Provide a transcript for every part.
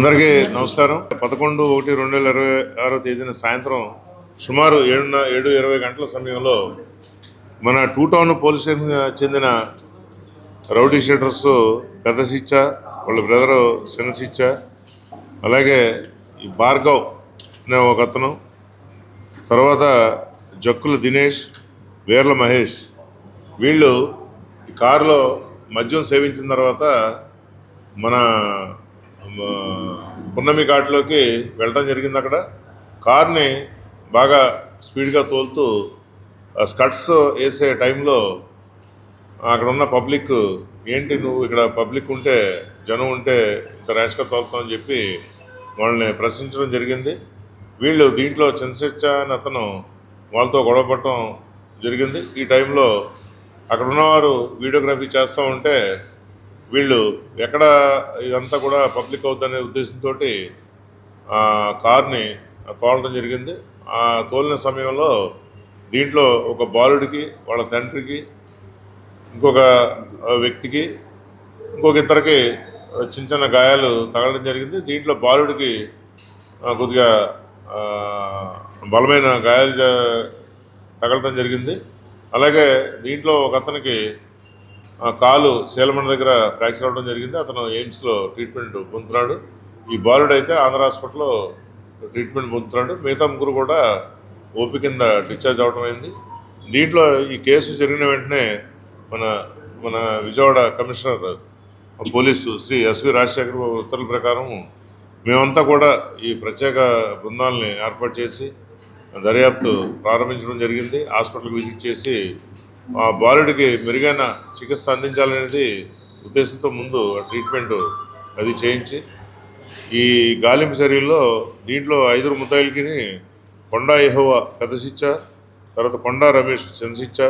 అందరికీ నమస్కారం. పదకొండు ఒకటి రెండు వేల ఇరవై ఆరో తేదీన సాయంత్రం సుమారు ఏడున్న ఏడు ఇరవై గంటల సమయంలో మన టూ టౌన్ పోలీస్ స్టేషన్ చెందిన రౌడీ షీటర్స్ పెద్ద శిచ్చ వాళ్ళ బ్రదరు చిన్న శిచ్చ అలాగే ఈ భార్గవ్ అనే ఒక అతను తర్వాత జక్కుల దినేష్ వీర్ల మహేష్. వీళ్ళు ఈ కారులో మద్యం సేవించిన తర్వాత మన పున్నమి ఘాట్లోకి వెళ్ళడం జరిగింది అక్కడ. కార్ని బాగా స్పీడ్గా తోలుతూ స్కట్స్ వేసే టైంలో అక్కడ ఉన్న పబ్లిక్ ఏంటి నువ్వు ఇక్కడ పబ్లిక్ ఉంటే జనం ఉంటే ఇంత ర్యాష్గా తోలుతావు అని చెప్పి వాళ్ళని ప్రశ్నించడం జరిగింది. వీళ్ళు దీంట్లో చంద్రశేఖ అని అతను వాళ్ళతో గొడవపడటం జరిగింది. ఈ టైంలో అక్కడ ఉన్నవారు వీడియోగ్రఫీ చేస్తూ ఉంటే వీళ్ళు ఎక్కడ ఇదంతా కూడా పబ్లిక్ అవుద్దనే ఉద్దేశంతో ఆ కార్ని తోలడం జరిగింది. ఆ తోలిన సమయంలో దీంట్లో ఒక బాలుడికి వాళ్ళ తండ్రికి ఇంకొక వ్యక్తికి ఇంకొక ఇద్దరికి చిన్న చిన్న గాయాలు తగలడం జరిగింది. దీంట్లో బాలుడికి కొద్దిగా బలమైన గాయాలు తగలడం జరిగింది. అలాగే దీంట్లో ఒక అతనికి కాలు శీలమణ దగ్గర ఫ్రాక్చర్ అవ్వడం జరిగింది. అతను ఎయిమ్స్లో ట్రీట్మెంట్ పొందుతున్నాడు. ఈ బాలుడు అయితే ఆంధ్ర హాస్పిటల్లో ట్రీట్మెంట్ పొందుతున్నాడు. మిగతా ముగ్గురు కూడా ఓపి కింద డిశ్చార్జ్ అవడం అయింది. దీంట్లో ఈ కేసు జరిగిన వెంటనే మన మన Vijayawada commissioner police Shri S V Rajasekhar Babu ఉత్తర్వుల ప్రకారం మేమంతా కూడా ఈ ప్రత్యేక బృందాలని ఏర్పాటు చేసి దర్యాప్తు ప్రారంభించడం జరిగింది. హాస్పిటల్కి విజిట్ చేసి ఆ బాలుడికి మెరుగైన చికిత్స అందించాలనేది ఉద్దేశంతో ముందు ట్రీట్మెంట్ అది చేయించి ఈ గాలింపు చర్యల్లో దీంట్లో ఐదుగురు ముద్దాయిలకి కొండా ఎహోవా కథశిచ్చ తర్వాత కొండా రమేష్ చిన్న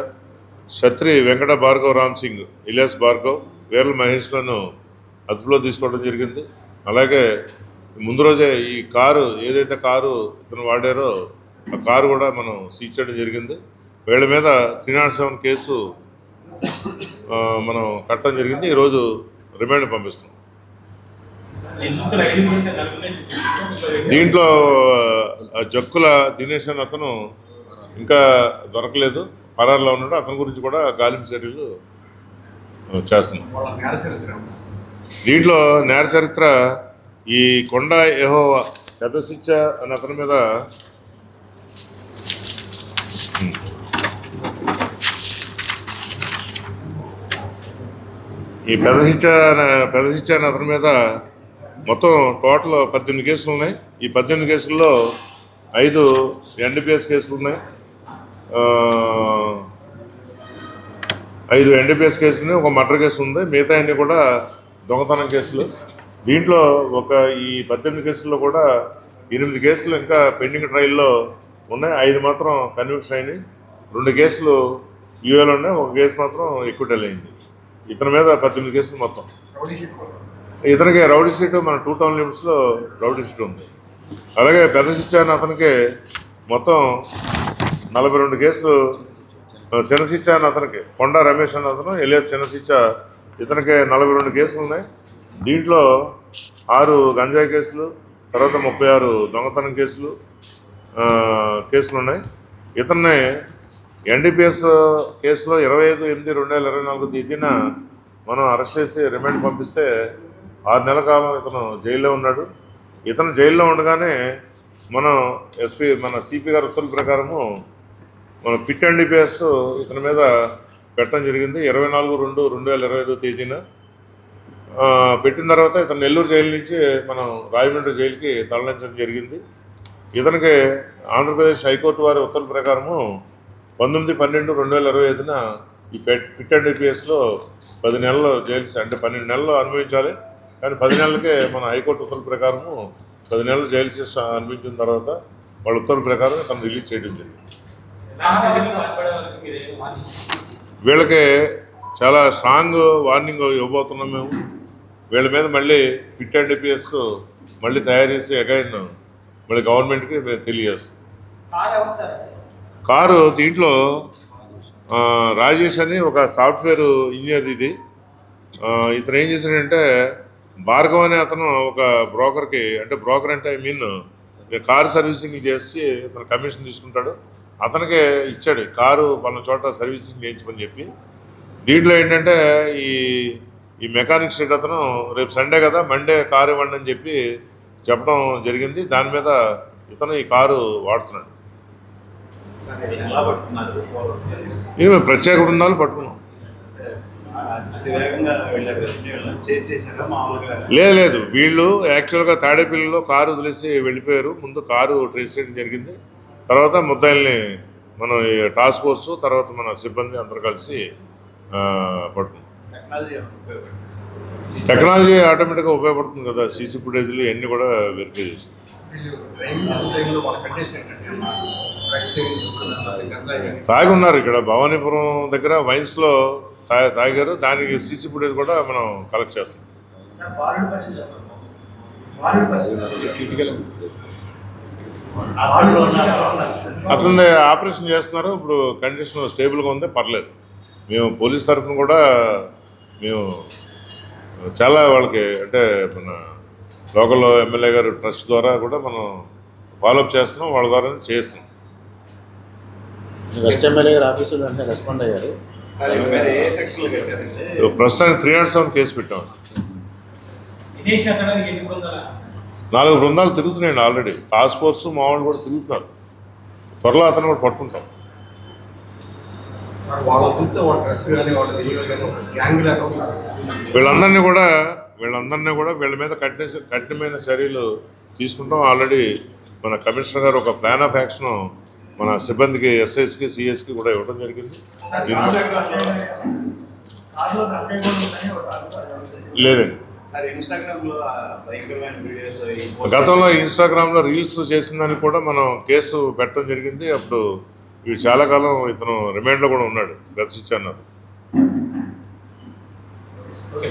శత్రి వెంకట భార్గవ్ రామ్ సింగ్ ఇలియాస్ భార్గవ్ వీర్ల మహేష్లను అదుపులో తీసుకోవడం జరిగింది. అలాగే ముందు రోజే ఈ కారు ఏదైతే కారు ఇతను వాడారో ఆ కారు కూడా మనం సీజ్ చేయడం జరిగింది. వీళ్ళ మీద త్రీ నాట్ సెవెన్ కేసు మనం కట్టడం జరిగింది. ఈరోజు రిమాండ్ పంపిస్తాం దీంట్లో ఆ, జక్కుల దినేష్ అని అతను ఇంకా దొరకలేదు. పరారులో ఉన్నాడు. అతని గురించి కూడా గాలింపు చర్యలు చేస్తున్నాం. దీంట్లో నేర చరిత్ర ఈ కొండ ఏహో పెద్ద శిక్ష అని అతని మీద ఈ పెద్ద శిక్ష అనే- పెద్ద శిక్ష అతని మీద మొత్తం టోటల్ పద్దెనిమిది కేసులు ఉన్నాయి. ఈ పద్దెనిమిది కేసుల్లో ఐదు ఎన్డీపీఎస్ కేసులు ఉన్నాయి. ఐదు ఎన్డీపీఎస్ కేసులు ఉన్నాయి, ఒక మర్డర్ కేసు ఉంది. మిగతా అన్ని కూడా దొంగతనం కేసులు. దీంట్లో ఒక ఈ పద్దెనిమిది కేసుల్లో కూడా ఎనిమిది కేసులు ఇంకా పెండింగ్ ట్రయల్లో ఉన్నాయి. ఐదు మాత్రం కన్విక్షన్ అయినాయి. రెండు కేసులు యూఏలో ఉన్నాయి. ఒక కేసు మాత్రం ఎక్విటల్ అయింది. ఇతని మీద పద్దెనిమిది కేసులు మొత్తం. ఇతనికి రౌడీ షీట్ మన టూ టౌన్ లిమిట్స్లో రౌడీ షీట్ ఉంది. అలాగే పెద్ద శిక్ష అని అతనికి మొత్తం నలభై రెండు కేసులు చిన్న శిక్ష అని అతనికి కొండ రమేష్ అని అతను ఎలియా చిన్న శిక్ష ఇతనికి నలభై రెండు కేసులు ఉన్నాయి. దీంట్లో ఆరు గంజాయి కేసులు తర్వాత ముప్పై ఆరు దొంగతనం కేసులు కేసులు ఉన్నాయి. ఇతన్ని ఎన్డీపీఎస్ కేసులో ఇరవై ఐదు ఎనిమిది రెండు వేల ఇరవై నాలుగు తేదీన మనం అరెస్ట్ చేసి రిమాండ్ పంపిస్తే ఆరు నెలల కాలం ఇతను జైల్లో ఉన్నాడు. ఇతను జైల్లో ఉండగానే మనం ఎస్పీ మన సిపి గారి ఉత్తర్వుల ప్రకారము మన పిట్ ఎన్డీపీఎస్ ఇతని మీద పెట్టడం జరిగింది. ఇరవై నాలుగు రెండు రెండు వేల ఇరవై ఐదో తేదీన పెట్టిన తర్వాత ఇతను నెల్లూరు జైలు నుంచి మనం రాజమండ్రి జైలుకి తరలించడం జరిగింది. ఇతనికి ఆంధ్రప్రదేశ్ హైకోర్టు వారి ఉత్తర్వుల ప్రకారము పంతొమ్మిది పన్నెండు రెండు వేల ఇరవై ఐదున ఈ పెట్ పిట్ అండ్ డిపిఎస్లో పది నెలలు జైలు అంటే పన్నెండు నెలలు అనుభవించాలి. కానీ పది నెలలకే మన హైకోర్టు ఉత్తర్వుల ప్రకారము పది నెలలు జైలు శిక్ష అనిపించిన తర్వాత వాళ్ళ ఉత్తర్వుల ప్రకారం తను రిలీజ్ చేయడం జరిగింది. వీళ్ళకి చాలా స్ట్రాంగ్ వార్నింగ్ ఇవ్వబోతున్నాం మేము. వీళ్ళ మీద మళ్ళీ పిట్ అండ్ డిపిఎస్ మళ్ళీ తయారు చేసి అగైన్ మళ్ళీ గవర్నమెంట్కి మేము తెలియజేస్తాం. కారు దీంట్లో రాజేష్ అని ఒక సాఫ్ట్వేర్ ఇంజనీర్ ఇది. ఇతను ఏం చేశాడంటే భార్గవ్ అనే అతను ఒక బ్రోకర్కి అంటే బ్రోకర్ అంటే ఐ మీన్ కారు సర్వీసింగ్ చేసి ఇతను కమిషన్ తీసుకుంటాడు. అతనికే ఇచ్చాడు కారు పలానా చోట సర్వీసింగ్ చేయించమని చెప్పి. దీంట్లో ఏంటంటే ఈ ఈ మెకానిక్ స్టేట్ అతను రేపు సండే కదా మండే కారు ఇవ్వండి అని చెప్పి చెప్పడం జరిగింది. దాని మీద ఇతను ఈ కారు వాడుతున్నాడు. మేము ప్రత్యేక బృందాలు పట్టుకున్నాం. లేదు లేదు. వీళ్ళు యాక్చువల్గా తాడేపల్లిలో కారు వదిలేసి వెళ్ళిపోయారు. ముందు కారు ట్రేస్ చేయడం జరిగింది. తర్వాత ముద్దాయిల్ని మనం టాస్క్ ఫోర్స్ తర్వాత మన సిబ్బంది అందరూ కలిసి పట్టుకున్నాం. టెక్నాలజీ ఆటోమేటిక్గా ఉపయోగపడుతుంది కదా. సీసీ ఫుటేజ్లు ఇవన్నీ కూడా వెరిఫై చేస్తాం తాగున్నారు తాగి ఉన్నారు ఇక్కడ. భవానీపురం దగ్గర వైన్స్లో తా తాగారు. దానికి సీసీ ఫుటేజ్ కూడా మనం కలెక్ట్ చేస్తాం. అతని ఆపరేషన్ చేస్తున్నారు. ఇప్పుడు కండిషన్ స్టేబుల్గా ఉంది. పర్లేదు. మేము పోలీస్ తరఫున కూడా మేము చాలా వాళ్ళకి అంటే మన లోకల్ ఎమ్మెల్యే గారు ట్రస్ట్ ద్వారా కూడా మనం ఫాలోఅప్ చేస్తున్నాం. వాళ్ళ ద్వారా చేస్తున్నాం. వెస్ట్ ఎమ్మెల్యే గారి ఆఫీసులో వెంటనే రెస్పాండ్ అయ్యారు. ప్రస్తుతానికి త్రీ నాట్ సెవెన్ కేసు పెట్టాం. నాలుగు బృందాలు తిరుగుతున్నాయండి ఆల్రెడీ టాస్క్ ఫోర్స్ మామూలు కూడా తిరుగుతున్నారు. త్వరలో అతను కూడా పట్టుకుంటాం. వాళ్ళ వాళ్ళ వీళ్ళందరినీ కూడా వీళ్ళందరినీ కూడా వీళ్ళ మీద కఠిన కఠినమైన చర్యలు తీసుకుంటాం. ఆల్రెడీ మన కమిషనర్ గారు ఒక ప్లాన్ ఆఫ్ యాక్షన్ మన సిబ్బందికి ఎస్ఐస్కి సిఎస్కి కూడా ఇవ్వడం జరిగింది. దీని లేదండి. గతంలో ఇన్స్టాగ్రామ్లో రీల్స్ చేసిన దానికి కూడా మనం కేసు పెట్టడం జరిగింది. అప్పుడు ఇవి చాలా కాలం ఇతను రిమాండ్లో కూడా ఉన్నాడు. ఓకే.